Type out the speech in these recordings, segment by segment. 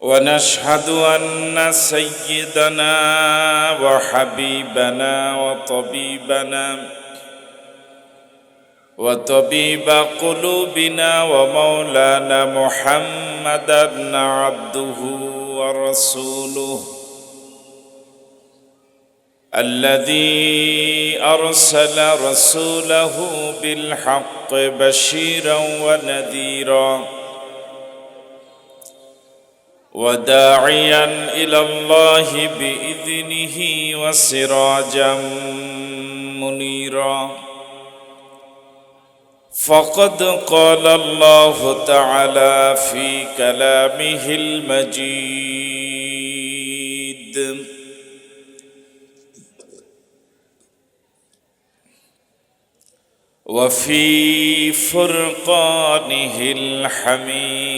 ونشهد أن سيدنا وحبيبنا وطبيبنا وطبيب قلوبنا ومولانا محمدا عبده ورسوله الذي أرسل رسوله بالحق بشيرا ونذيرا وداعيا إلى الله بإذنه وسراجا منيرا. فقد قال الله تعالى في كلامه المجيد. وفي فرقانه الحميد.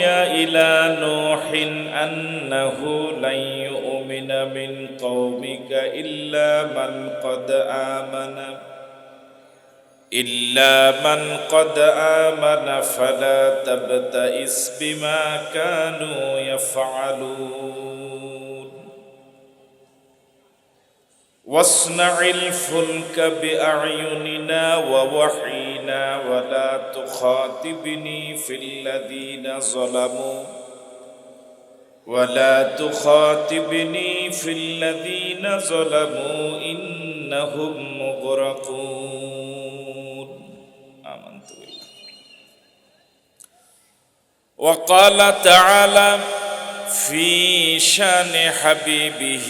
الى نوح انه لن يؤمن من قومك الا من قد امن الا من قد امن فلا تبتئس بما كانوا يفعلون واصنع الفلك بأعيننا ووحينا ولا تخاطبني في الذين ظلموا. ولا تخاطبني في الذين ظلموا إنهم مغرقون. آمنت بالله. وقال تعالى في شان حبيبه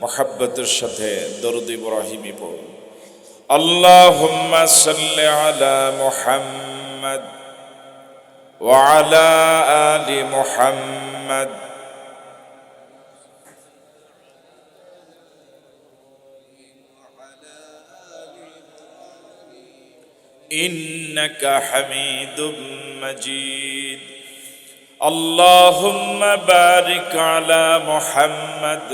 محبة সাথে দরুদ ইব্রাহিমী পড়ুন اللهم صل على محمد وعلى آل محمد إنك حميد مجيد اللهم بارك على محمد